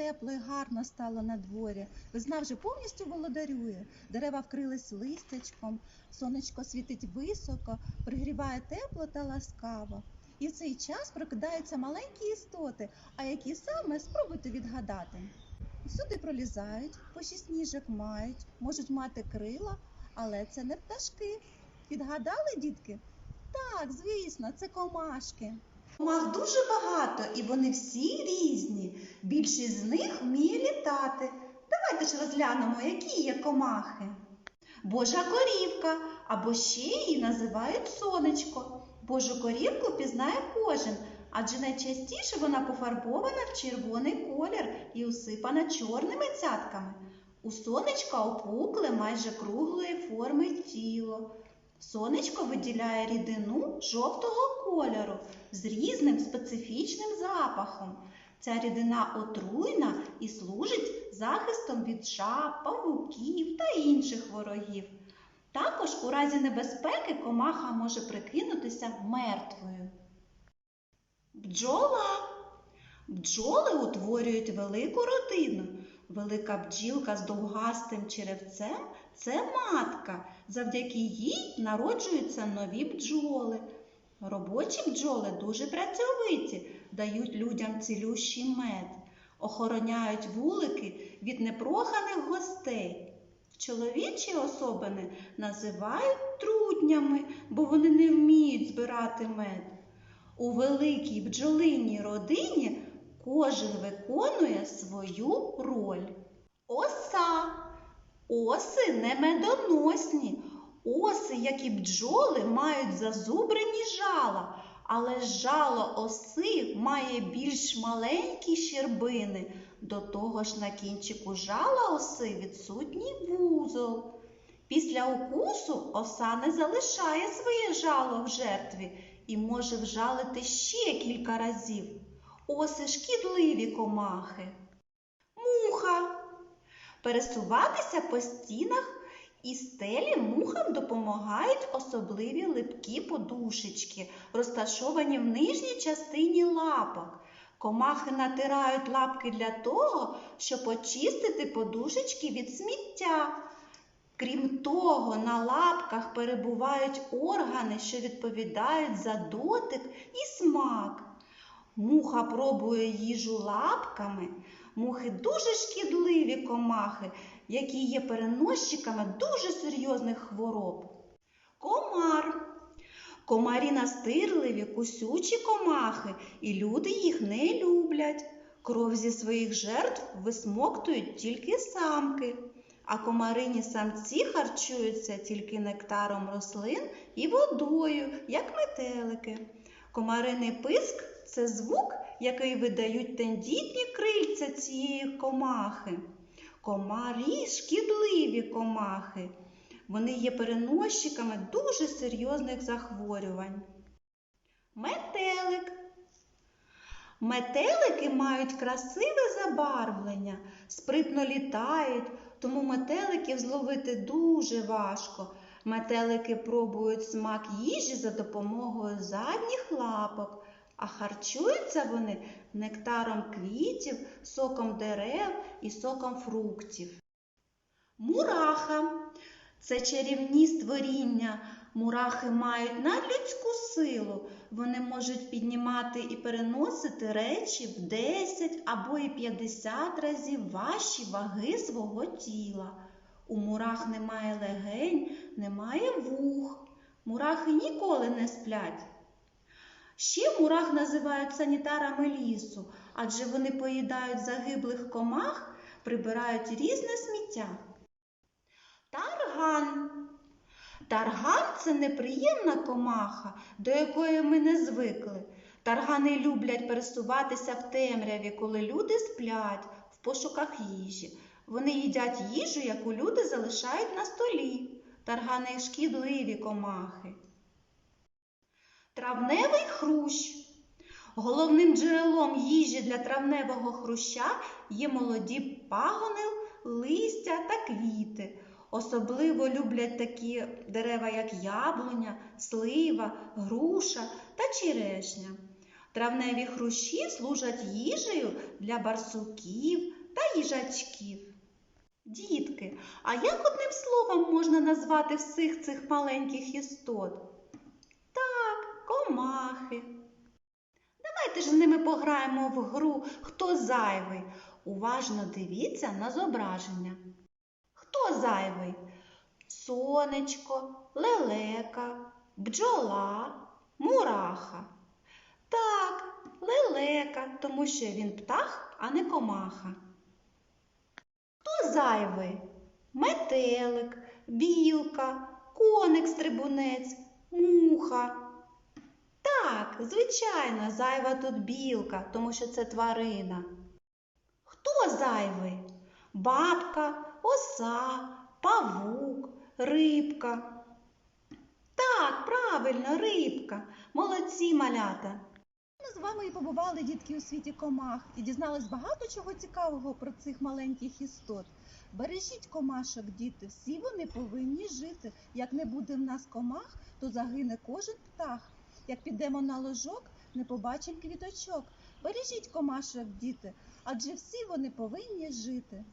тепло і гарно стало на дворі. Весна вже повністю володарює. Дерева вкрились листячком, сонечко світить високо, пригріває тепло та ласкаво. І в цей час прокидаються маленькі істоти, а які саме спробуйте відгадати. Всюди пролізають, по шість ніжок мають, можуть мати крила, але це не пташки. Відгадали, дітки? Так, звісно, це комашки. Комах дуже багато, і вони всі різні. Більшість з них вміє літати. Давайте ж розглянемо, які є комахи. Божа корівка, або ще її називають сонечко. Божу корівку пізнає кожен, адже найчастіше вона пофарбована в червоний колір і усипана чорними цятками. У сонечка опукле майже круглої форми тіло. Сонечко виділяє рідину жовтого кольору з різним специфічним запахом. Ця рідина отруйна і служить захистом від жаб, павуків та інших ворогів. Також у разі небезпеки комаха може прикинутися мертвою. Бджола. Бджоли утворюють велику родину. Велика бджілка з довгастим черевцем це матка. Завдяки їй народжуються нові бджоли. Робочі бджоли дуже працьовиті, дають людям цілющий мед, охороняють вулики від непроханих гостей. Чоловічі особини називають труднями, бо вони не вміють збирати мед. У великій бджолиній родині кожен виконує свою роль. Оса. Оси не медоносні. Оси, як і бджоли, мають зазубрені жала, але жало оси має більш маленькі щербини. До того ж на кінчику жала оси відсутній вузол. Після укусу оса не залишає своє жало в жертві і може вжалити ще кілька разів. Оси шкідливі комахи. Муха. Пересуватися по стінах і стелі мухам допомагають особливі липкі подушечки, розташовані в нижній частині лапок. Комахи натирають лапки для того, щоб очистити подушечки від сміття. Крім того, на лапках перебувають органи, що відповідають за дотик і смак. Муха пробує їжу лапками. Мухи дуже шкідливі комахи, які є переносчиками дуже серйозних хвороб. Комар. Комарі настирливі, кусючі комахи, і люди їх не люблять. Кров зі своїх жертв висмоктують тільки самки, а комарині самці харчуються тільки нектаром рослин і водою, як метелики. Комариний писк це звук, який видають тендітні крильця цієї комахи. Комарі шкідливі комахи. Вони є переносчиками дуже серйозних захворювань. Метелик. Метелики мають красиве забарвлення, спритно літають, тому метеликів зловити дуже важко. Метелики пробують смак їжі за допомогою задніх лапок, а харчуються вони нектаром квітів, соком дерев і соком фруктів. Мураха це чарівні створіння. Мурахи мають надлюдську силу. Вони можуть піднімати і переносити речі в 10 або і 50 разів важчі ваги свого тіла. У мурах немає легень, немає вух. Мурахи ніколи не сплять. Ще мурах називають санітарами лісу, адже вони поїдають загиблих комах, прибирають різне сміття. Тарган. Тарган це неприємна комаха, до якої ми не звикли. Таргани люблять пересуватися в темряві, коли люди сплять в пошуках їжі. Вони їдять їжу, яку люди залишають на столі. Таргани шкідливі комахи. Травневий хрущ. Головним джерелом їжі для травневого хруща є молоді пагони, листя та квіти. Особливо люблять такі дерева, як яблуня, слива, груша та черешня. Травневі хрущі служать їжею для барсуків та їжачків. Дітки, а як одним словом можна назвати всіх цих маленьких істот? Комахи. Давайте ж з ними пограємо в гру Хто зайвий. Уважно дивіться на зображення. Хто зайвий? Сонечко, лелека, бджола, мураха. Так, лелека, тому що він птах, а не комаха. Хто зайвий? Метелик, білка, коник-стрибунець, муха. Так, звичайно, зайва тут білка, тому що це тварина. Хто зайвий? Бабка, оса, павук, рибка. Так, правильно, рибка. Молодці малята. Ми з вами і побували дітки у світі комах і дізнались багато чого цікавого про цих маленьких істот. Бережіть комашок, діти, всі вони повинні жити. Як не буде в нас комах, то загине кожен птах. Як підемо на ложок, не побачимо квіточок. Бережіть комашок, діти, адже всі вони повинні жити.